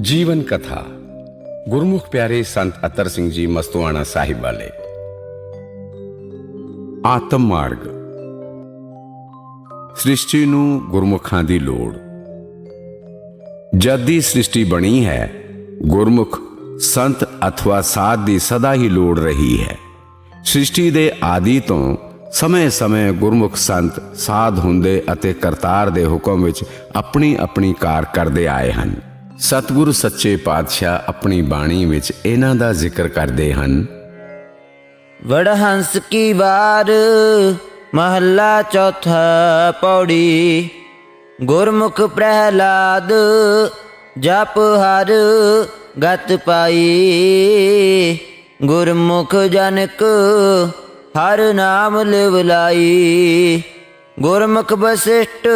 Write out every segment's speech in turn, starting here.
ਜੀਵਨ ਕਥਾ। ਗੁਰਮੁਖ ਪਿਆਰੇ ਸੰਤ ਅਤਰ ਸਿੰਘ ਜੀ ਮਸਤੂਆਣਾ ਸਾਹਿਬ ਵਾਲੇ। ਆਤਮ ਮਾਰਗ। ਸ੍ਰਿਸ਼ਟੀ ਨੂੰ ਗੁਰਮੁਖਾਂ ਦੀ ਲੋੜ। ਜਦ ਦੀ ਸ੍ਰਿਸ਼ਟੀ ਬਣੀ ਹੈ, ਗੁਰਮੁਖ ਸੰਤ ਅਥਵਾ ਸਾਧ ਦੀ ਸਦਾ ਹੀ ਲੋੜ ਰਹੀ ਹੈ। ਸ੍ਰਿਸ਼ਟੀ ਦੇ ਆਦੀ ਤੋਂ ਸਮੇਂ-ਸਮੇਂ ਗੁਰਮੁਖ ਸੰਤ ਸਾਧ ਹੁੰਦੇ ਅਤੇ ਕਰਤਾਰ ਦੇ ਹੁਕਮ ਵਿੱਚ ਆਪਣੀ ਆਪਣੀ ਕਾਰ ਕਰਦੇ ਆਏ ਹਨ। ਸਤਿਗੁਰ ਸੱਚੇ ਪਾਤਸ਼ਾਹ ਆਪਣੀ ਬਾਣੀ ਵਿੱਚ ਇਹਨਾਂ ਦਾ ਜ਼ਿਕਰ ਕਰਦੇ ਹਨ। ਵਡਹੰਸ ਕੀ ਵਾਰ, ਮਹੱਲਾ ਚੌਥਾ ਪੌੜੀ। ਗੁਰਮੁਖ ਪ੍ਰਹਿਲਾਦ, ਜਪ ਹਰ ਗਤ ਪਾਈ। ਗੁਰਮੁਖ ਜਨਕ ਹਰ ਨਾਮ ਲਿਵਲਾਈ। ਗੁਰਮੁਖ ਬਸਿਸ਼ਟ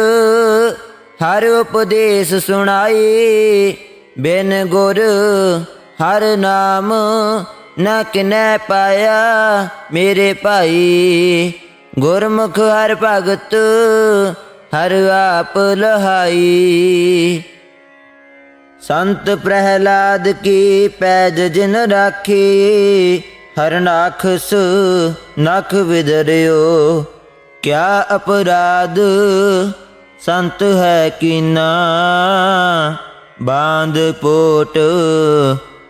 ਹਰ ਉਪਦੇਸ਼ ਸੁਣਾਈ, ਬਿਨ ਗੁਰ ਹਰ ਨਾਮ ਨਾ ਕਿਨੈ ਪਾਇਆ ਮੇਰੇ ਭਾਈ। ਗੁਰਮੁਖ ਹਰ ਭਗਤ ਹਰ ਆਪ ਲਹਾਈ। ਸੰਤ ਪ੍ਰਹਿਲਾਦ ਕੀ ਪੈਜ ਜਿਨ ਰਾਖੀ, ਹਰ ਨਾਖਸ ਨਖ ਵਿਦਰਿਓ। ਕਿਆ ਅਪਰਾਧ ਸੰਤ ਹੈ ਕੀਨਾ ਬਾਂਧ ਪੋਟ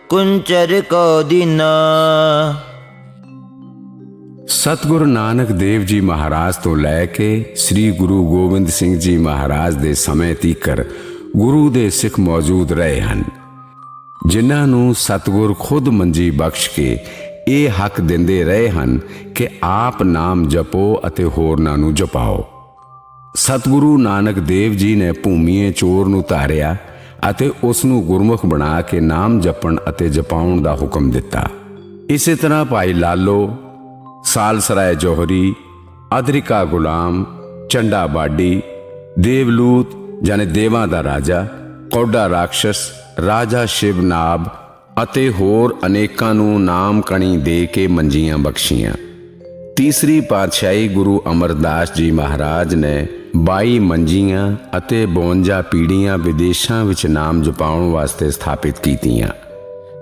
ਕੁੰਚਰ ਕੋ ਦੀਨਾ। ਸਤਿਗੁਰੂ ਨਾਨਕ ਦੇਵ ਜੀ ਮਹਾਰਾਜ ਤੋਂ ਲੈ ਕੇ ਸ੍ਰੀ ਗੁਰੂ ਗੋਬਿੰਦ ਸਿੰਘ ਜੀ ਮਹਾਰਾਜ ਦੇ ਸਮੇਂ ਤੀਕਰ ਗੁਰੂ ਦੇ ਸਿੱਖ ਮੌਜੂਦ ਰਹੇ ਹਨ। ਜਿਨ੍ਹਾਂ ਨੂੰ ਸਤਿਗੁਰ ਖੁਦ ਮੰਜੀ ਬਖਸ਼ ਕੇ ਇਹ ਹੱਕ ਦਿੰਦੇ ਰਹੇ ਹਨ ਕਿ ਆਪ ਨਾਮ ਜਪੋ ਅਤੇ ਹੋਰਨਾਂ ਨੂੰ ਜਪਾਓ। ਸਤਿਗੁਰੂ ਨਾਨਕ ਦੇਵ ਜੀ ਨੇ ਭੂਮੀਏ ਚੋਰ ਨੂੰ ਧਾਰਿਆ ਅਤੇ ਉਸ ਨੂੰ ਗੁਰਮੁਖ ਬਣਾ ਕੇ ਨਾਮ ਜਪਣ ਅਤੇ ਜਪਾਉਣ ਦਾ ਹੁਕਮ ਦਿੱਤਾ। ਇਸੇ ਤਰ੍ਹਾਂ ਭਾਈ ਲਾਲੋ, ਸਾਲਸਰਾਏ ਜੋਹਰੀ ਅਦਰਿਕਾ ਗੁਲਾਮ, ਚੰਡਾ ਬਾਡੀ, ਦੇਵਲੂਤ ਜਾਨੇ ਦੇਵਾਂ ਦਾ ਰਾਜਾ, ਕੌਡਾ ਰਾਖਸ਼ਸ, ਰਾਜਾ ਸ਼ਿਵਨਾਬ ਅਤੇ ਹੋਰ ਅਨੇਕਾਂ ਨੂੰ ਨਾਮ ਕਣੀ ਦੇ ਕੇ ਮੰਜੀਆਂ ਬਖਸ਼ੀਆਂ। ਤੀਸਰੀ ਪਾਤਸ਼ਾਹੀ ਗੁਰੂ ਅਮਰਦਾਸ ਜੀ ਮਹਾਰਾਜ ਨੇ 22 ਮੰਜੀਆਂ ਅਤੇ 52 ਪੀੜੀਆਂ ਵਿਦੇਸ਼ਾਂ ਵਿੱਚ ਨਾਮ ਜਪਾਉਣ ਵਾਸਤੇ ਸਥਾਪਿਤ ਕੀਤੀਆਂ।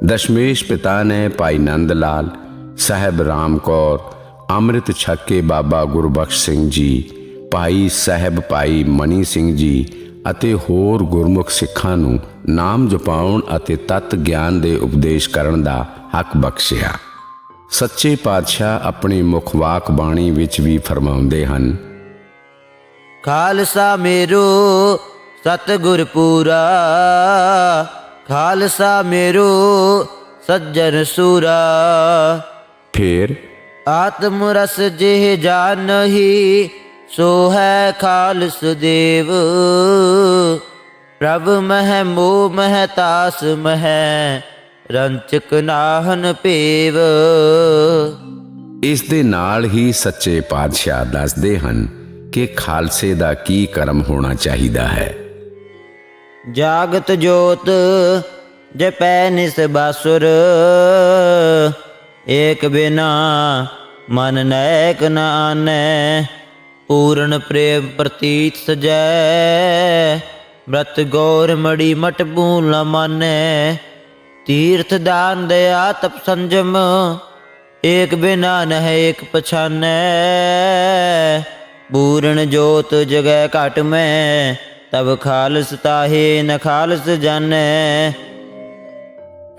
ਦਸ਼ਮੇਸ਼ ਪਿਤਾ ਨੇ ਭਾਈ ਨੰਦ ਲਾਲ ਸਾਹਿਬ ਰਾਮ ਕੌਰ, ਅੰਮ੍ਰਿਤ ਛੱਕੇ ਬਾਬਾ ਗੁਰਬਖਸ਼ ਸਿੰਘ ਜੀ, ਭਾਈ ਸਾਹਿਬ ਭਾਈ ਮਨੀ ਸਿੰਘ ਜੀ ਅਤੇ ਹੋਰ ਗੁਰਮੁਖ ਸਿੱਖਾਂ ਨੂੰ ਨਾਮ ਜਪਾਉਣ ਅਤੇ ਤਤ ਗਿਆਨ ਦੇ ਉਪਦੇਸ਼ ਕਰਨ ਦਾ ਹੱਕ ਬਖਸ਼ਿਆ। ਸੱਚੇ ਪਾਤਸ਼ਾਹ ਆਪਣੀ ਮੁਖਵਾਕ ਬਾਣੀ ਵਿੱਚ ਵੀ ਫਰਮਾਉਂਦੇ ਹਨ ਖਾਲਸਾ ਮੇਰੋ ਸਤਿਗੁਰ ਪੂਰਾ। ਖਾਲਸਾ ਮੇਰੋ ਸੱਜਣ ਸੂਰਾ। ਫਿਰ? ਆਤਮ ਰਸ ਜਿਹ ਜਾਣਹੀ ਸੋ ਹੈ ਖਾਲਸ ਦੇਵ। ਪ੍ਰਭ ਮਹਿ ਮੋਹ ਮਹਿ ਤਾਸ ਮਹਿ ਰੰਚਕ ਨਾਹਨ ਪੇਵ। ਇਸ ਦੇ ਨਾਲ ਹੀ ਸੱਚੇ ਪਾਤਸ਼ਾਹ ਦੱਸਦੇ ਹਨ ਕਿ ਖਾਲਸੇ ਦਾ ਕੀ ਕਰਮ ਹੋਣਾ ਚਾਹੀਦਾ ਹੈ? ਜਾਗਤ ਜੋਤ ਜਪੈ ਨਿਸ ਬਾਸੁਰ, ਏਕ ਬਿਨਾ ਮਨ ਨੈਕ ਨ ਆਨੈ, ਪੂਰਨ ਪ੍ਰੇਮ ਪ੍ਰਤੀਤ ਸਜੈ ਬ੍ਰਤ ਗੌਰ ਮੜੀ ਮਟ ਬੂਲ ਮਾਨੈ, ਤੀਰਥ ਦਾਨ ਦਇਆ ਤਪ ਸੰਜਮ, ਏਕ ਬਿਨਾ ਨਹਿ ਏਕ ਪਛਾਨੈ। ਪੂਰਨ ਜੋਤ ਜਗੈ ਘਟ ਮੈਂ ਤਬ ਖਾਲਸ ਤਾਹੇ ਨ ਖਾਲਸ ਜਾਣੈ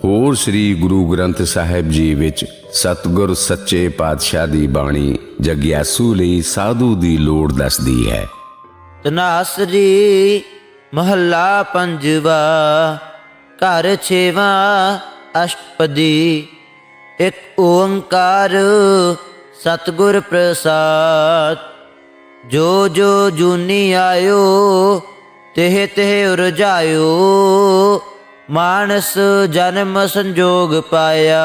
ਹੋਰ ਸ੍ਰੀ ਗੁਰੂ ਗ੍ਰੰਥ ਸਾਹਿਬ ਜੀ ਵਿੱਚ ਸਤਿਗੁਰ ਸੱਚੇ ਪਾਤਸ਼ਾਹ ਦੀ ਬਾਣੀ ਜਗਿਆਸੂ ਲਈ ਸਾਧੂ ਦੀ ਲੋੜ ਦੱਸਦੀ ਹੈ। ਤਨਾਸਰੀ ਮਹੱਲਾ ਪੰਜਵਾ ਘਰ ਛੇਵਾ ਅਸ਼ਟਪਦੀ। ਇੱਕ ਓੰਕਾਰ ਸਤਿਗੁਰ ਪ੍ਰਸਾਦ। ਜੋ ਜੋ ਜੂਨੀ ਆਇਓ, ਤਿਹ ਤਿਹ ਉਰਜਾਇਓ, ਮਾਨਸ ਜਨਮ ਸੰਜੋਗ ਪਾਇਆ।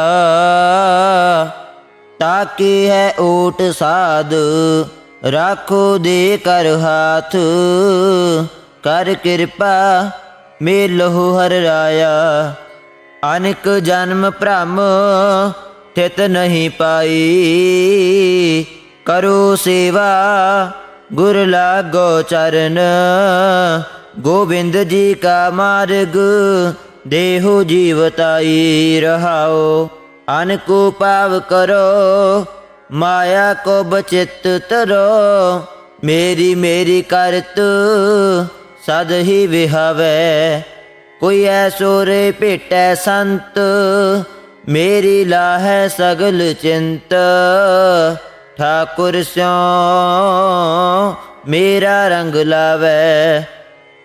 ਤਾਕੀ ਹੈ ਓਟ ਸਾਧ, ਰਾਖੋ ਦੇ ਕਰ ਹਾਥ, ਕਰ ਕਿਰਪਾ ਮੇਲਹੁ ਹਰ ਰਾਇਆ। ਅਨਿਕ ਜਨਮ ਭ੍ਰਮ ਥਿਤ ਨਹੀਂ ਪਾਈ, ਕਰੋ ਸੇਵਾ ਗੁਰ ਲਾਗੋ ਚਰਨ। ਗੋਬਿੰਦ ਜੀ ਕਾ ਮਾਰਗ, ਦੇਹੋ ਜੀਵਤਾਈ ਰਹਾਓ। ਅਨ ਕੋ ਪਾਵ ਕਰੋ, ਮਾਇਆ ਕੋ ਬਚਿਤ ਤਰੋ। ਮੇਰੀ ਮੇਰੀ ਕਰਤ, ਸਦ ਹੀ ਵਿਹਾਵੇ। ਕੋਈ ਐਸੋ ਰੇ ਭੇਟੈ ਸੰਤ, ਮੇਰੀ ਲਾਹੈ ਸਗਲ ਚਿੰਤ। ਠਾਕੁਰ ਸਿਓ ਮੇਰਾ ਰੰਗ ਲਾਵੇ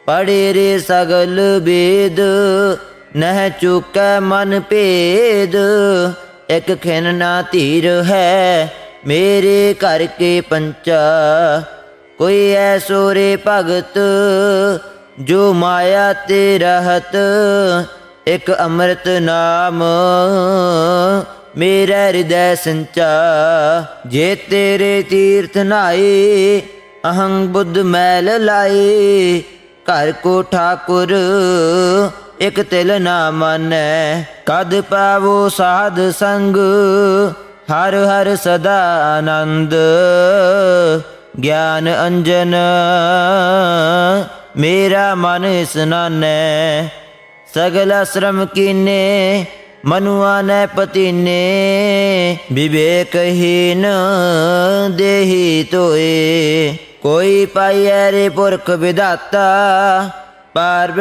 ਪੜੇ ਰੇ ਸਗਲ ਬੇਦ ਨਹਿ ਚੁਕੈ ਮਨ ਭੇਦ ਇਕ ਖਿਨ ਨਾ ਧੀਰ ਹੈ ਮੇਰੇ ਘਰ ਕੇ ਪੰਚਾ ਕੋਈ ਐਸੋ ਰੇ ਭਗਤ ਜੋ ਮਾਇਆ ਤੇ ਰਹਤ ਇਕ ਅੰਮ੍ਰਿਤ ਨਾਮ ਮੇਰਾ ਹਿਰਦੈ ਸੰਚਾ, ਜੇ ਤੇਰੇ ਤੀਰਥ ਨਾਏ ਅਹੰ ਬੁੱਧ ਮੈਲ ਲਾਏ। ਘਰ ਕੋ ਠਾਕੁਰ, ਇਕ ਤਿਲ ਨਾ ਮਾਨੈ। ਕਦ ਪਾਵੋ ਸਾਧ ਸੰਗ, ਹਰ ਹਰ ਸਦਾ ਆਨੰਦ। ਗਿਆਨ ਅੰਜਨ, ਮੇਰਾ ਮਨ ਇਸਨਾਨੈ ਸਗਲ ਸ਼ਰਮ ਕੀਨੇ ਮਨੁਆ ਨੈ ਪਤੀਨੇ ਵਿਵੇਕਹੀਨ ਦੇਹੀ ਤੋਏ ਕੋਈ ਪਾਈਐ ਰੇ ਪੁਰਖ ਵਿਦਾਤਾ ਪਾਰ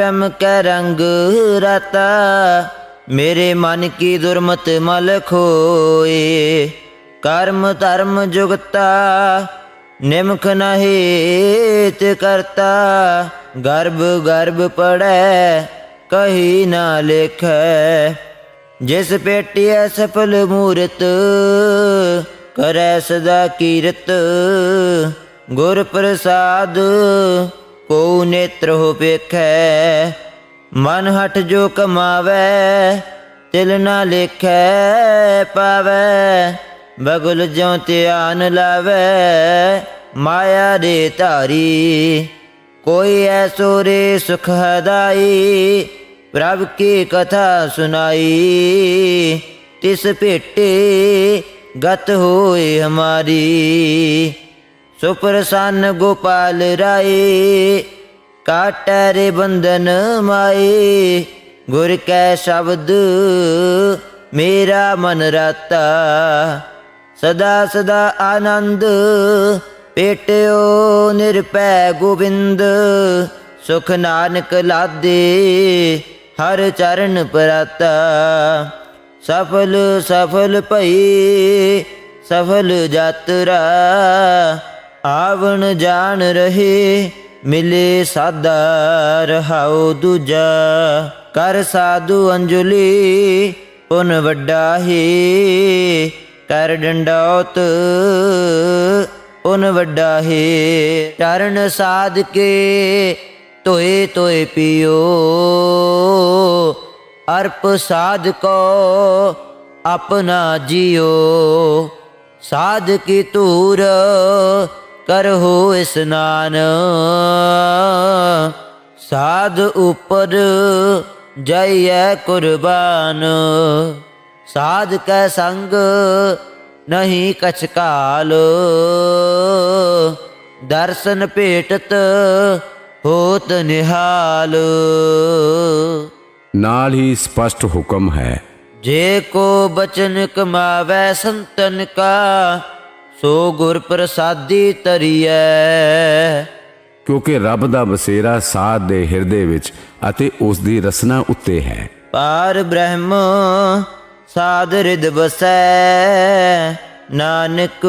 ਕੈ ਰੰਗ ਰਤਾ। ਮੇਰੇ ਮਨ ਕੀ ਦੁਰਮਤ ਮਲ ਖੋਏ। ਕਰਮ ਧਰਮ ਜੁਗਤਾ, ਨਿਮਖ ਨਹਿਤ ਕਰਤਾ। ਗਰਭ ਗਰਭ ਪੜੈ ਕਹੀ ਨਾ ਲਿਖੈ। ਜਿਸ ਪੇਟਿਐ ਸਫਲ ਮੂਰਤ, ਕਰੈ ਸਦਾ ਕੀਰਤ। ਗੁਰ ਪ੍ਰਸਾਦ ਕੋ ਨੇਤਰ ਹੋ ਵੇਖੈ, ਮਨ ਹਟ ਜੋ ਕਮਾਵੈ, ਤਿਲ ਨਾ ਲੇਖੈ ਪਾਵੈ। ਬਗਲ ਜਿਉ ਧਿਆਨ ਲਾਵੈ, ਮਾਇਆ ਦੇ ਧਾਰੀ, ਕੋਈ ਐਸੋ ਰੇ ਸੁਖ ਹਦਾਈ ਪ੍ਰਭ ਕੀ ਕਥਾ ਸੁਨਾਈ ਤਿਸ ਭੇਟੇ ਗਤ ਹੋਏ ਹਮਾਰੀ। ਸੁਪਰਸੰਨ ਗੋਪਾਲ ਰਾਏ, ਕਾਟੈ ਰੇ ਬੰਧਨ ਮਾਏ। ਗੁਰ ਕੈ ਸ਼ਬਦ ਮੇਰਾ ਮਨ ਰਾਤਾ। ਸਦਾ ਸਦਾ ਆਨੰਦ ਪੇਟਿਓ ਨਿਰਪੈ ਗੋਬਿੰਦ। ਸੁਖ ਨਾਨਕ ਲਾਦੇ ਹਰ ਚਰਨ ਪਰਾਤਾ, ਸਫਲ ਸਫਲ ਭਈ, ਸਫਲ ਯਾਤਰਾ। ਆਵਣ ਜਾਣ ਰਹੇ, ਮਿਲੇ ਸਾਦਾ, ਰਹਾਉ ਦੂਜਾ। ਕਰ ਸਾਧੂ ਅੰਜਲੀ, ਪੁਨ ਵੱਡਾ ਹੀ। ਕਰ ਡੰਡੌਤ, ਪੁਨ ਵੱਡਾ ਹੀ। ਚਰਨ ਸਾਧ ਕੇ ਤੋਏ ਤੋਏ ਪਿਓ। ਅਰਪ ਸਾਧ ਕੋ ਆਪਣਾ ਜਿਉ ਸਾਧ ਕੀ ਤੂਰ ਕਰਹੁ ਇਸਨਾਨ ਸਾਧ ਉਪਰ ਜਈਐ ਕੁਰਬਾਨ। ਸਾਧ ਕੈ ਸੰਗ ਨਹੀਂ ਕਛ ਕਾਲ। ਦਰਸ਼ਨ ਭੇਟਤ ਹੋਤ ਨਿਹਾਲ ਨਾਲ ਹੀ ਸਪਸ਼ਟ ਹੁਕਮ ਹੈ। ਜੇ ਕੋ ਬਚਨ ਕਮਾਵੈ ਸੰਤਨ ਕਾ ਸੋ ਗੁਰ ਪ੍ਰਸਾਦੀ ਤਰੀਐ ਕਿਉਂਕਿ ਰੱਬ ਦਾ ਬਸੇਰਾ ਸਾਧ ਦੇ ਹਿਰਦੇ ਵਿੱਚ ਅਤੇ ਉਸ ਦੀ ਰਸਨਾ ਉੱਤੇ ਹੈ। ਪਾਰ ਬ੍ਰਹਮ ਸਾਧ ਰਿਦ ਬਸੈ ਨਾਨਕ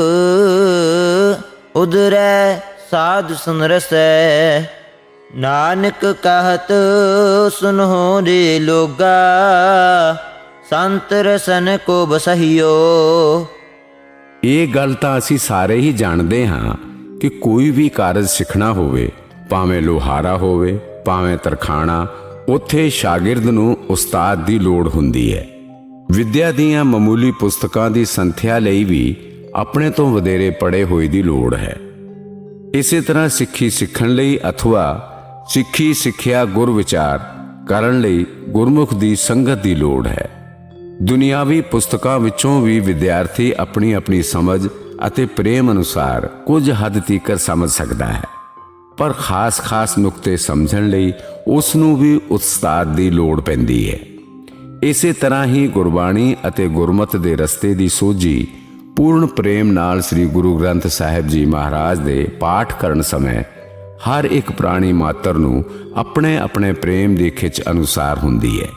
ਉਦਰੈ ਸਾਧ ਸੁਨ ਰਸੈ ਨਾਨਕ ਕਹਤ ਸੁਨੋ ਰੇ ਲੋਗਾ, ਸੰਤ ਰਸਨ ਕੋ ਬਸਹਿਓ ਇਹ ਗੱਲ ਤਾਂ ਅਸੀਂ ਸਾਰੇ ਹੀ ਜਾਣਦੇ ਹਾਂ ਕਿ ਕੋਈ ਵੀ ਕਾਰਜ ਸਿੱਖਣਾ ਹੋਵੇ, ਭਾਵੇਂ ਲੋਹਾਰਾ ਹੋਵੇ, ਭਾਵੇਂ ਤਰਖਾਣਾ, ਉੱਥੇ ਸ਼ਾਗਿਰਦ ਨੂੰ ਉਸਤਾਦ ਦੀ ਲੋੜ ਹੁੰਦੀ ਹੈ। ਵਿਦਿਆ ਦੀਆਂ ਮਾਮੂਲੀ ਪੁਸਤਕਾਂ ਦੀ ਸੰਥਿਆ ਲਈ ਵੀ ਆਪਣੇ ਤੋਂ ਵਧੇਰੇ ਪੜੇ ਹੋਏ ਦੀ ਲੋੜ ਹੈ। ਇਸੇ ਤਰ੍ਹਾਂ ਸਿੱਖੀ ਸਿੱਖਣ ਲਈ ਅਥਵਾ ਸਿੱਖੀ ਸਿੱਖਿਆ ਗੁਰ ਵਿਚਾਰ ਕਰਨ ਲਈ ਗੁਰਮੁਖ ਦੀ ਸੰਗਤ ਦੀ ਲੋੜ ਹੈ। ਦੁਨਿਆਵੀ ਪੁਸਤਕਾਂ ਵਿੱਚੋਂ ਵੀ ਵਿਦਿਆਰਥੀ ਆਪਣੀ ਆਪਣੀ ਸਮਝ ਅਤੇ ਪ੍ਰੇਮ ਅਨੁਸਾਰ ਕੁਝ ਹੱਦ ਤੀਕਰ ਸਮਝ ਸਕਦਾ ਹੈ। ਪਰ ਖਾਸ-ਖਾਸ ਨੁਕਤੇ ਸਮਝਣ ਲਈ ਉਸ ਨੂੰ ਵੀ ਉਸਤਾਦ ਦੀ ਲੋੜ ਪੈਂਦੀ ਹੈ। ਇਸੇ ਤਰ੍ਹਾਂ ਹੀ ਗੁਰਬਾਣੀ ਅਤੇ ਗੁਰਮਤ ਦੇ ਰਸਤੇ ਦੀ ਸੋਝੀ ਪੂਰਨ ਪ੍ਰੇਮ ਨਾਲ ਸ੍ਰੀ ਗੁਰੂ ਗ੍ਰੰਥ ਸਾਹਿਬ ਜੀ ਮਹਾਰਾਜ ਦੇ ਪਾਠ ਕਰਨ ਸਮੇਂ ਹਰ ਇੱਕ ਪ੍ਰਾਣੀ ਮਾਤਰ ਨੂੰ ਆਪਣੇ ਆਪਣੇ ਪ੍ਰੇਮ ਦੀ ਖਿੱਚ ਅਨੁਸਾਰ ਹੁੰਦੀ ਹੈ।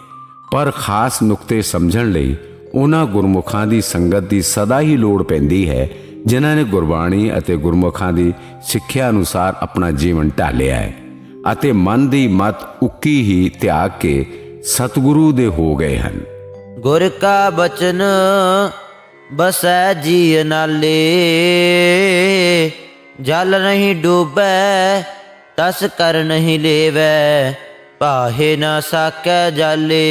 ਪਰ ਖਾਸ ਨੁਕਤੇ ਸਮਝਣ ਲਈ ਉਹਨਾਂ ਗੁਰਮੁਖਾਂ ਦੀ ਸੰਗਤ ਦੀ ਸਦਾ ਹੀ ਲੋੜ ਪੈਂਦੀ ਹੈ, ਜਿਨ੍ਹਾਂ ਨੇ ਗੁਰਬਾਣੀ ਅਤੇ ਗੁਰਮੁਖਾਂ ਦੀ ਸਿੱਖਿਆ ਅਨੁਸਾਰ ਆਪਣਾ ਜੀਵਨ ਢਾਲਿਆ ਹੈ ਅਤੇ ਮਨ ਦੀ ਮਤ ਉੱਕੀ ਹੀ ਤਿਆਗ ਕੇ ਸਤਿਗੁਰੂ ਦੇ ਹੋ ਗਏ ਹਨ। ਗੁਰ ਕਾ ਬਚਨ ਬਸੈ ਜੀ ਨਾਲੇ। ਜਲ ਨਹੀਂ ਡੂਬੈ ਤਸ ਕਰ ਨਹੀਂ ਲੇਵੈ ਪਾਹੇ ਨਾ ਸਾਕੈ ਜਾਲੇ।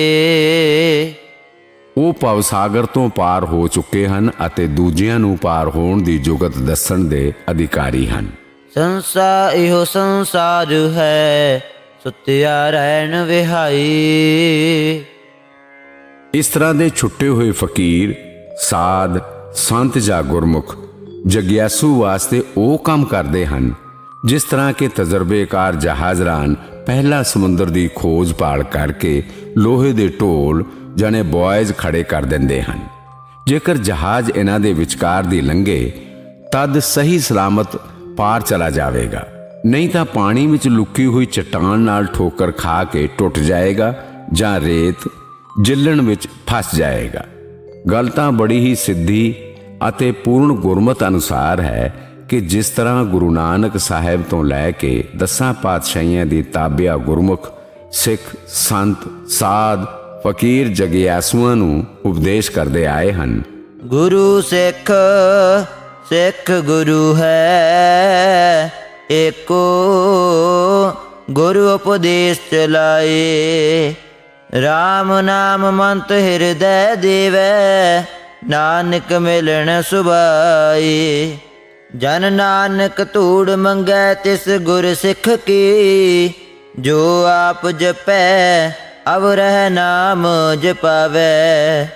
ਉਹ ਭਵ ਸਾਗਰ ਤੋਂ ਪਾਰ ਹੋ ਚੁੱਕੇ ਹਨ ਅਤੇ ਦੂਜਿਆਂ ਨੂੰ ਪਾਰ ਹੋਣ ਦੀ ਜੁਗਤ ਦੱਸਣ ਦੇ ਅਧਿਕਾਰੀ ਹਨ। ਸੰਸਾ ਇਹੋ ਸੰਸਾਰ ਹੈ ਸੁਤਿਆ ਰਹਿਣ ਵਿਹਾਈ। ਇਸ ਤਰ੍ਹਾਂ ਦੇ ਛੁੱਟੇ ਹੋਏ ਫਕੀਰ ਸਾਧ ਸੰਤ ਜਾਂ ਗੁਰਮੁਖ ਜਗਿਆਸੂ ਵਾਸਤੇ ਉਹ ਕੰਮ ਕਰਦੇ ਹਨ, ਜਿਸ ਤਰ੍ਹਾਂ ਕਿ ਤਜਰਬੇਕਾਰ ਜਹਾਜ਼ਰਾਨ ਪਹਿਲਾ ਸਮੁੰਦਰ ਦੀ ਖੋਜ ਪਾਲ ਕਰਕੇ ਲੋਹੇ ਦੇ ਢੋਲ ਜਾਨੇ ਬॉयਜ਼ ਖੜੇ ਕਰ ਦਿੰਦੇ ਹਨ। ਜੇਕਰ ਜਹਾਜ਼ ਇਹਨਾਂ ਦੇ ਵਿਚਕਾਰ ਦੀ ਲੰਘੇ, ਤਦ ਸਹੀ ਸਲਾਮਤ ਪਾਰ ਚਲਾ ਜਾਵੇਗਾ। ਨਹੀਂ ਤਾਂ ਪਾਣੀ ਵਿੱਚ ਲੁਕੀ ਹੋਈ ਚਟਾਨ ਨਾਲ ਠੋਕਰ ਖਾ ਕੇ ਟੁੱਟ ਜਾਏਗਾ ਜਾਂ ਰੇਤ ਜਿੱਲਣ ਵਿੱਚ ਫਸ ਜਾਏਗਾ। ਗੱਲ ਤਾਂ ਬੜੀ ਹੀ ਸਿੱਧੀ ਅਤੇ ਪੂਰਨ ਗੁਰਮਤ ਅਨੁਸਾਰ ਹੈ ਕਿ ਜਿਸ ਤਰ੍ਹਾਂ ਗੁਰੂ ਨਾਨਕ ਸਾਹਿਬ ਤੋਂ ਲੈ ਕੇ ਦਸਾਂ ਪਾਤਸ਼ਾਹੀਆਂ ਦੀ ਤਾਬਿਆ ਗੁਰਮੁਖ, ਸਿੱਖ, ਸੰਤ, ਸਾਧ, ਫਕੀਰ ਜਗਿਆਸੂਆਂ ਨੂੰ ਉਪਦੇਸ਼ ਕਰਦੇ ਆਏ ਹਨ। ਗੁਰੂ ਸਿੱਖ ਸਿੱਖ ਗੁਰੂ ਹੈ, ਏਕੋ ਗੁਰੂ ਉਪਦੇਸ਼ ਚਲਾਏ। RAM ਨਾਮ ਮੰਤ ਹਿਰਦੈ ਦੇਵੈ ਨਾਨਕ ਮਿਲਣ ਸੁਭਾਈ ਜਨ ਨਾਨਕ ਧੂੜ ਮੰਗੈ, ਤਿਸ ਗੁਰ ਸਿੱਖ ਕੀ। ਜੋ ਆਪ ਜਪੈ, ਅਵ ਰਹਿ ਨਾਮ ਜਪਾਵੈ।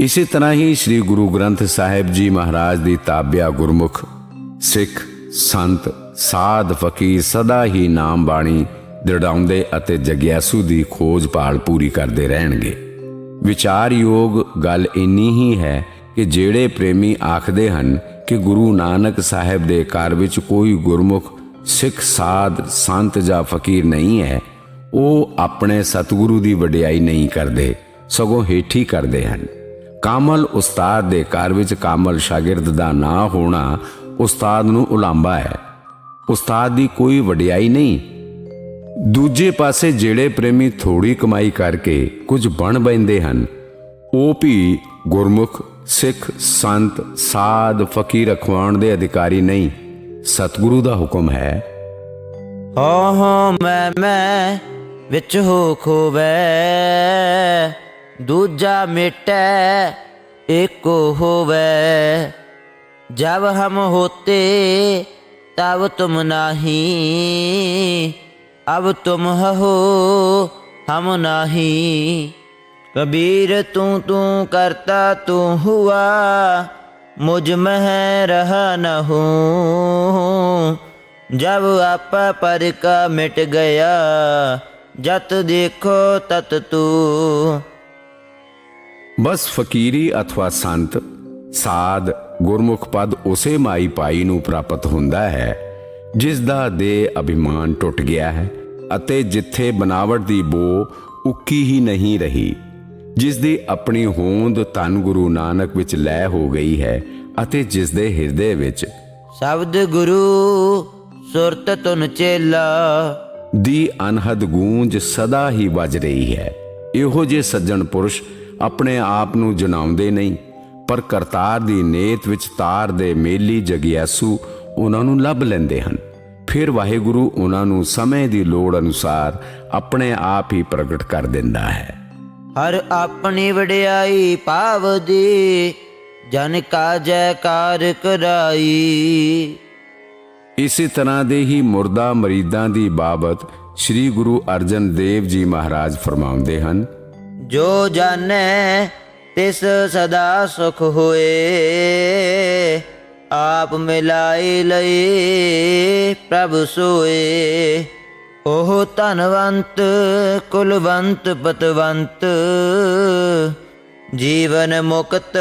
ਇਸੇ ਤਰ੍ਹਾਂ ਹੀ ਸ੍ਰੀ ਗੁਰੂ ਗ੍ਰੰਥ ਸਾਹਿਬ ਜੀ ਮਹਾਰਾਜ ਦੀ ਤਾਬਿਆ ਗੁਰਮੁਖ, ਸਿੱਖ, ਸੰਤ, ਸਾਧ ਫਕੀਰ ਸਦਾ ਹੀ ਨਾਮ ਬਾਣੀ, ਦ੍ਰਿੜਾਉਂਦੇ ਅਤੇ ਜਗਿਆਸੂ ਦੀ ਖੋਜ ਭਾਲ ਪੂਰੀ ਕਰਦੇ ਰਹਿਣਗੇ। ਵਿਚਾਰਯੋਗ ਗੱਲ ਇੰਨੀ ਹੀ ਹੈ ਕਿ ਜਿਹੜੇ ਪ੍ਰੇਮੀ ਆਖਦੇ ਹਨ ਕਿ ਗੁਰੂ ਨਾਨਕ ਸਾਹਿਬ ਦੇ ਘਰ ਵਿੱਚ ਕੋਈ ਗੁਰਮੁਖ, ਸਿੱਖ, ਸਾਧ, ਸੰਤ ਜਾਂ ਫਕੀਰ ਨਹੀਂ ਹੈ, ਉਹ ਆਪਣੇ ਸਤਿਗੁਰੂ ਦੀ ਵਡਿਆਈ ਨਹੀਂ ਕਰਦੇ, ਸਗੋਂ ਹੇਠੀ ਕਰਦੇ ਹਨ। ਕਾਮਲ ਉਸਤਾਦ ਦੇ ਘਰ ਵਿੱਚ ਕਾਮਲ ਸ਼ਾਗਿਰਦ ਦਾ ਨਾ ਹੋਣਾ ਉਸਤਾਦ ਨੂੰ ਉਲਾਂਭਾ ਹੈ। ਉਸਤਾਦ ਦੀ ਕੋਈ ਵਡਿਆਈ ਨਹੀਂ ਦੂਜੇ ਪਾਸੇ ਜਿਹੜੇ ਪ੍ਰੇਮੀ ਥੋੜੀ ਕਮਾਈ ਕਰਕੇ ਕੁਝ ਬਣ ਬੈਂਦੇ ਹਨ, ਉਹ ਵੀ ਗੁਰਮੁਖ, ਸਿੱਖ, ਸੰਤ, ਸਾਧ, ਫਕੀਰ ਅਖਵਾਉਣ ਦੇ ਅਧਿਕਾਰੀ ਨਹੀਂ, ਸਤਿਗੁਰੂ ਦਾ ਹੁਕਮ ਹੈ। ਹੋ ਮੈਂ ਮੈਂ ਵਿੱਚ ਹੋ ਖੋਵੈ ਦੂਜਾ ਮਿਟੈ ਏਕੋ ਹੋਵੇ। ਜਬ ਹਮ ਹੋਤੇ, ਤਬ ਤੁਮ ਨਾਹੀ। ਅਬ ਤੁਮ ਹੋ ਹਮ ਨਾਹੀ ਕਬੀਰ ਤੂੰ ਤੂੰ ਕਰਤਾ ਤੂੰ ਹੁਆ ਮੁਝ ਮਹਿ ਰਹਾ ਨ ਹੂੰ ਜਬ ਆਪਾ ਪਰ ਕਾ ਮਿਟ ਗਿਆ ਜਤ ਦੇਖੋ ਤਤ ਤੂ ਬਸ ਫਕੀਰੀ ਅਥਵਾ ਸੰਤ ਸਾਧ ਗੁਰਮੁਖ ਪਦ ਉਸੇ ਮਾਈ ਪਾਈ ਨੂੰ ਪ੍ਰਾਪਤ ਹੁੰਦਾ ਹੈ ਜਿਸ ਦਾ ਦੇ ਅਭਿਮਾਨ ਟੁੱਟ ਗਿਆ ਹੈ ਅਤੇ ਜਿੱਥੇ ਬਨਾਵਟ ਦੀ ਬੋ ਉੱਕੀ ਹੀ ਨਹੀਂ ਰਹੀ ਜਿਸ ਦੀ ਆਪਣੀ ਹੋਂਦ ਧੰਨ ਗੁਰੂ ਨਾਨਕ ਵਿੱਚ ਲੈ ਹੋ ਗਈ ਹੈ ਅਤੇ ਜਿਸ ਦੇ ਹਿਰਦੇ ਵਿੱਚ ਸ਼ਬਦ ਗੁਰੂ ਸੁਰਤ ਤੁਨ ਚੇਲਾ। ਦੀ ਅਨਹਦ ਗੂੰਜ ਸਦਾ ਹੀ ਵੱਜ ਰਹੀ ਹੈ। ਇਹੋ ਜੇ ਸੱਜਣ ਪੁਰਸ਼ ਆਪਣੇ ਆਪ ਨੂੰ ਜਨਾਉਂਦੇ ਨਹੀਂ ਪਰ ਕਰਤਾਰ ਦੀ ਨੇਤ ਵਿੱਚ ਤਾਰ ਦੇ ਮੇਲੀ ਜਗਿਆਸੂ ਉਹਨਾਂ ਨੂੰ ਲੱਭ ਲੈਂਦੇ ਹਨ। ਫਿਰ ਵਾਹਿਗੁਰੂ ਉਹਨਾਂ ਨੂੰ ਸਮੇਂ ਦੀ ਲੋੜ ਅਨੁਸਾਰ ਆਪਣੇ ਆਪ ਹੀ ਪ੍ਰਗਟ ਕਰ ਦਿੰਦਾ ਹੈ। ਹਰ ਆਪਣੀ ਵਡਿਆਈ ਪਾਵਦੀ ਜਨ ਕਾ ਜੈਕਾਰ ਕਰਾਈ। ਇਸੇ ਤਰ੍ਹਾਂ ਦੇ ਹੀ ਮੁਰਦਾ ਮਰੀਦਾਂ ਦੀ ਬਾਬਤ ਸ੍ਰੀ ਗੁਰੂ ਅਰਜਨ ਦੇਵ ਜੀ ਮਹਾਰਾਜ ਫਰਮਾਉਂਦੇ ਹਨ। ਜੋ ਜਾਣੈ ਤਿਸ ਸਦਾ ਸੁਖ ਹੋਏ। ਆਪ ਮਿਲਾਏ ਲਏ ਪ੍ਰਭ ਸੋਏ। ਉਹ ਧਨਵੰਤ, ਕੁਲਵੰਤ, ਪਤਵੰਤ, ਜੀਵਨ ਮੁਕਤ,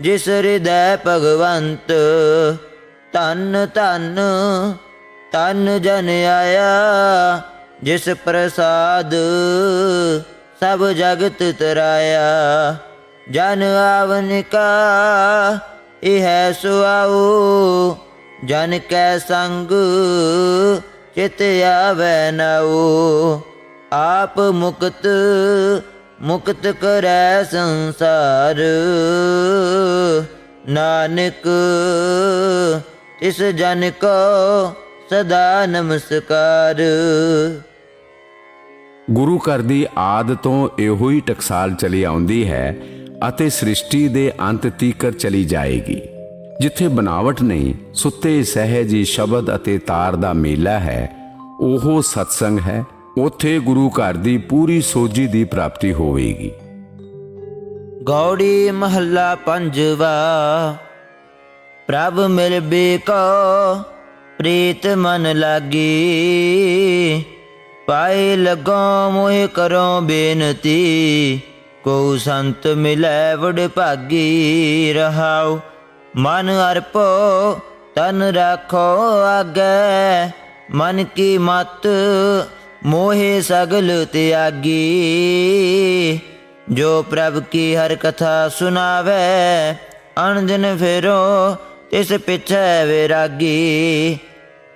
ਜਿਸ ਹਿਰਦੈ ਭਗਵੰਤ। ਧਨ ਧਨ ਤਨ ਜਨ ਆਇਆ, ਜਿਸ ਪ੍ਰਸਾਦ ਸਭ ਜਗਤ ਤਰਾਇਆ। ਜਨ ਆਵਨ ਕਾ ਇਹ ਹੈ ਸੁਆਉ, ਜਨ ਕੈ ਸੰਗ ਚਿਤ ਆਵੈ ਨਾਉ। ਆਪ ਮੁਕਤ ਮੁਕਤ ਕਰੈ ਸੰਸਾਰ। ਨਾਨਕ ਇਸ ਜਨ ਕੋ ਸਦਾ ਨਮਸਕਾਰ। ਗੁਰੂ ਘਰ ਦੀ ਆਦ ਤੋਂ ਇਹੋ ਹੀ ਟਕਸਾਲ ਚਲੀ ਆਉਂਦੀ ਹੈ ਅਤੇ ਸ੍ਰਿਸ਼ਟੀ ਦੇ ਅੰਤ ਤੀਕਰ ਚਲੀ ਜਾਏਗੀ। ਜਿੱਥੇ ਬਨਾਵਟ ਨਹੀਂ, ਸੁੱਤੇ ਸਹਿਜੀ ਸ਼ਬਦ ਅਤੇ ਤਾਰ ਦਾ ਮੇਲਾ ਹੈ, ਉਹ ਸਤਸੰਗ ਹੈ, ਉੱਥੇ ਗੁਰੂ ਘਰ ਦੀ ਪੂਰੀ ਸੋਝੀ ਦੀ ਪ੍ਰਾਪਤੀ ਹੋਵੇਗੀ। ਗੌੜੀ ਮਹੱਲਾ ਪੰਜਵਾ, ਪ੍ਰਭ ਮਿਲ ਬੇਕੋ, ਪ੍ਰੀਤ ਮਨ ਲਾਗੀ। ਪਾਏ ਲਗੋ ਮੋਹਿ ਕਰੋ ਬੇਨਤੀ ਕੋ ਸੰਤ ਮਿਲੈ ਵਡ ਭਾਗੀ ਰਹਾਉ, ਮਨ ਅਰਪੋ ਤਨ ਰਾਖੋ ਆਗੇ, ਮਨ ਕੀ ਮਤ ਮੋਹਿ ਸਗਲ ਤਿਆਗੀ। ਜੋ ਪ੍ਰਭ ਕੀ ਹਰ ਕਥਾ ਸੁਨਾਵੇ ਅਣ ਦਿਨ ਫੇਰੋ ਤਿਸ ਪਿਛੈ ਵਿਰਾਗੀ।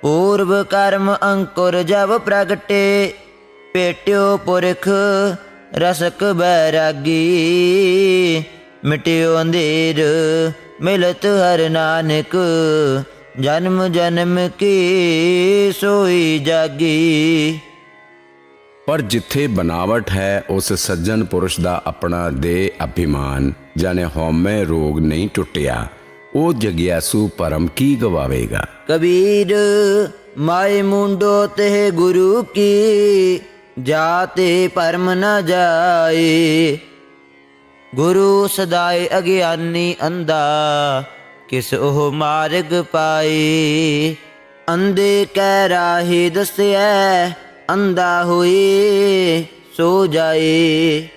ਪੂਰਵ ਕਰਮ ਅੰਕੁਰ ਜਬ ਪ੍ਰਗਟੇ ਪੇਟਿਓ ਪੁਰਖ ਰਸਕ ਬੈਰਾਗੀ ਮਿਟਿਓ ਅੰਧੇਰ ਮਿਲਤ ਹਰ ਨਾਨਕ ਜਨਮ ਜਨਮ ਕੀ ਸੋਈ ਜਾਗੀ। ਪਰ ਜਿੱਥੇ ਬਨਾਵਟ ਹੈ ਉਸ ਸੱਜਣ ਪੁਰਸ਼ ਦਾ ਆਪਣਾ ਦੇ ਅਭਿਮਾਨ ਜਾਣੇ ਹਉਮੈ ਰੋਗ ਨਹੀਂ ਟੁੱਟਿਆ ਉਹ ਜਗਿਆਸੂ ਪਰਮ ਕੀ ਗਵਾਵੇਗਾ? ਕਬੀਰ ਮਾਏ ਮੁੰਡੋ ਤੇ ਗੁਰੂ ਕੀ ਜਾਤੇ ਪਰਮ ਨ ਜਾਏ। ਗੁਰੂ ਸਦਾਏ ਅਗਿਆਨੀ ਅੰਦਾ ਕਿਸ ਉਹ ਮਾਰਗ ਪਾਏ। ਅੰਦੇ ਕੈ ਰਾਹੀ ਦਸਿਐ, ਅੰਧਾ ਹੋਏ ਸੋ ਜਾਏ।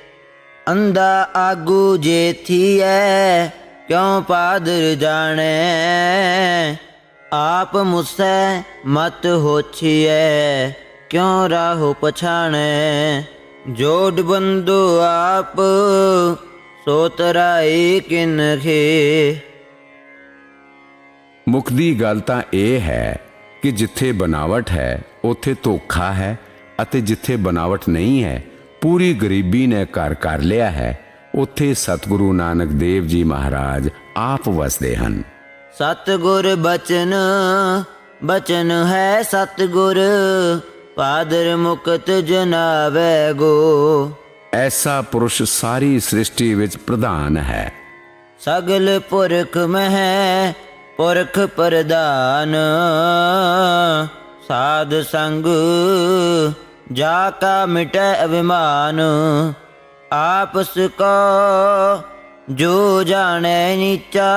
ਅੰਦਾ ਆਗੂ ਜੇ ਥੀਐ, ਕਿਉ ਪਾਦਰ ਜਾਣੈ। ਆਪ ਮੁਸੈ ਮਤ ਹੋਛੀਐ। ਕਿਉ ਰਾਹੋ ਪਛਾਣੈ? ਜੋੜ ਬੰਦੋ ਆਪ ਸੋ ਤਰਾਈ ਕਿਨਖੇ ਮੁੱਖ ਦੀ ਗੱਲ ਤਾਂ ਇਹ ਹੈ ਕਿ ਜਿੱਥੇ ਬਨਾਵਟ ਹੈ ਉੱਥੇ ਧੋਖਾ ਹੈ ਅਤੇ ਜਿੱਥੇ ਬਨਾਵਟ ਨਹੀਂ ਹੈ ਪੂਰੀ ਗਰੀਬੀ ਨੇ ਘਰ ਕਰ ਲਿਆ ਹੈ ਉੱਥੇ ਸਤਿਗੁਰੂ ਨਾਨਕ ਦੇਵ ਜੀ ਮਹਾਰਾਜ ਆਪ ਵਸਦੇ ਹਨ। ਸਤਿਗੁਰ ਬਚਨ ਬਚਨ ਹੈ ਸਤਿਗੁਰ। ਪਾਦਰ ਮੁਕਤ ਜਨਾਵੇ ਗੋ। ਐਸਾ ਪੁਰਸ਼ ਸਾਰੀ ਸ੍ਰਿਸ਼ਟੀ ਵਿੱਚ ਪ੍ਰਧਾਨ ਹੈ। ਸਗਲ ਪੁਰਖ ਮਹਿ ਪੁਰਖ ਪ੍ਰਦਾਨ ਸਾਧ ਸੰਗ ਜਾ ਕਾ ਮਿਟੈ ਅਭਿਮਾਨ। ਆਪਸ ਕੋ ਜੋ ਜਾਣੈ ਨੀਚਾ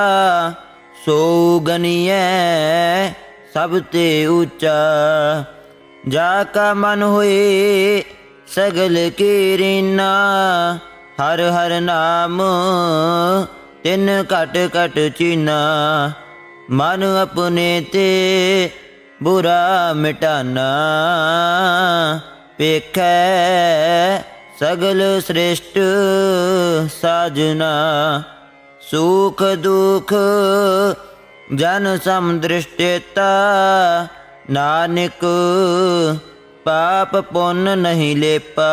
ਸੋ ਗਨੀਐ ਸਭ ਤੇ ਉੱਚਾ। ਜਾ ਕਾ ਮਨ ਹੋਏ ਸਗਲ ਕੀ ਰੀਨਾ ਹਰ ਹਰ ਨਾਮ ਤਿਨ ਘਟ ਘਟ ਚੀਨਾ। ਮਨ ਆਪਣੇ ਤੇ ਬੁਰਾ ਮਿਟਾਨਾ, ਵੇਖੈ ਸਗਲ ਸ੍ਰਿਸ਼ਟ ਸਾਜਨਾ। ਸੁਖ ਦੁਖ ਜਨ ਸਮਦ੍ਰਿਸ਼ਟੇਤਾ ਨਾਨਕ ਪਾਪ ਪੁੰਨ ਨਹੀਂ ਲੇਪਾ।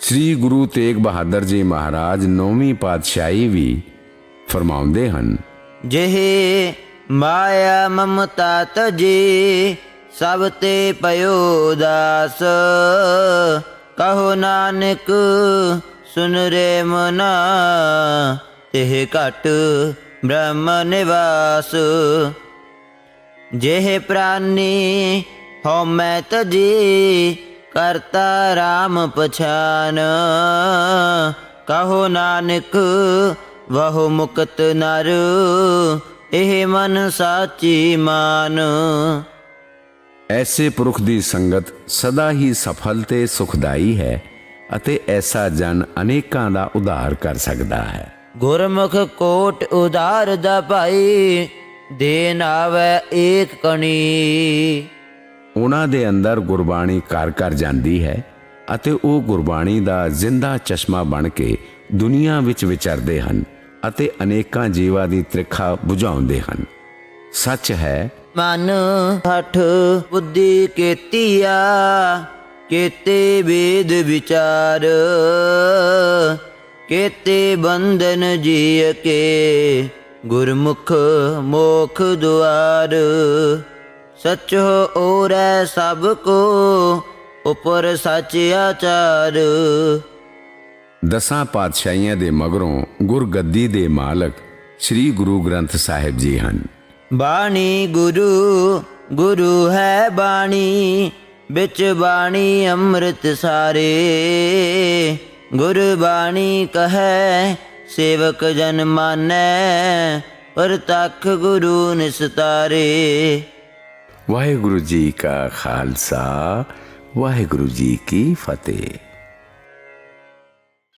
ਸ੍ਰੀ ਗੁਰੂ ਤੇਗ ਬਹਾਦਰ ਜੀ ਮਹਾਰਾਜ ਨੌਵੀਂ ਪਾਤਸ਼ਾਹੀ ਵੀ ਫਰਮਾਉਂਦੇ ਹਨ। ਜਿਹੇ ਮਾਇਆ ਮਮਤਾ ਤਜੇ ਸਭ ਤੇ ਪਇਓ ਦਾਸ। ਕਹੋ ਨਾਨਕ ਸੁਨ ਰੇ ਮਨਾ ਤਿਹ ਘਟ ਬ੍ਰਹਮ ਨਿਵਾਸ। ਜਿਹੇ ਪ੍ਰਾਨੀ ਹਉ ਮੈਂ ਤਜੀ ਕਰਤਾ RAM ਪਛਾਨ। ਕਹੋ ਨਾਨਕ ਵਹੁ ਮੁਕਤ ਨਰ ਇਹ ਮਨ ਸਾਚੀ ਮਾਨ। ਐਸੇ ਪੁਰਖ ਦੀ ਸੰਗਤ ਸਦਾ ਹੀ ਸਫਲ ਤੇ ਸੁਖਦਾਈ ਹੈ ਅਤੇ ਐਸਾ ਜਨ ਅਨੇਕਾਂ ਦਾ ਉਧਾਰ ਕਰ ਸਕਦਾ ਹੈ। ਗੁਰਮੁਖ ਕੋਟ ਉਧਾਰ ਦਾ ਭਾਈ ਦੇਨ ਆਵੇ ਏਕ ਕਣੀ। ਉਹਨਾਂ ਦੇ ਅੰਦਰ ਗੁਰਬਾਣੀ ਘਰ ਘਰ ਜਾਂਦੀ ਹੈ ਅਤੇ ਉਹ ਗੁਰਬਾਣੀ ਦਾ ਜ਼ਿੰਦਾ ਚਸ਼ਮਾ ਬਣ ਕੇ ਦੁਨੀਆ ਵਿੱਚ ਵਿਚਰਦੇ ਹਨ ਅਤੇ ਅਨੇਕਾਂ ਜੀਵਾਂ ਦੀ ਤ੍ਰਿਖਾ ਬੁਝਾਉਂਦੇ ਹਨ। ਸੱਚ ਹੈ ਮਨ ਹਠ ਬੁੱਧੀ ਕੇਤੀਆ ਕੇਤੇ ਵੇਦ ਵਿਚਾਰ। ਕੇਤੇ ਬੰਧਨ ਜੀਅ ਕੇ ਗੁਰਮੁਖ ਮੋਖ ਦੁਆਰ ਸਚ ਹੋ ਔਰੈ ਸਭ ਕੋ ਉਪਰ ਸਚ ਆਚਾਰ। ਦਸਾਂ ਪਾਤਸ਼ਾਹੀਆਂ ਦੇ ਮਗਰੋਂ ਗੁਰਗੱਦੀ ਦੇ ਮਾਲਕ ਸ੍ਰੀ ਗੁਰੂ ਗ੍ਰੰਥ ਸਾਹਿਬ ਜੀ ਹਨ। ਬਾਣੀ ਗੁਰੂ ਗੁਰੂ ਹੈ ਬਾਣੀ ਵਿੱਚ ਬਾਣੀ ਅੰਮ੍ਰਿਤ ਸਾਰੇ ਗੁਰਬਾਣੀ ਕਹੈ ਸੇਵਕ ਜਨ ਮਾਨੈ ਪਰਤਖ ਗੁਰੂ ਨਿਸਤਾਰੇ। ਵਾਹਿਗੁਰੂ ਜੀ ਕਾ ਖਾਲਸਾ ਵਾਹਿਗੁਰੂ ਜੀ ਕੀ ਫਤਿਹ।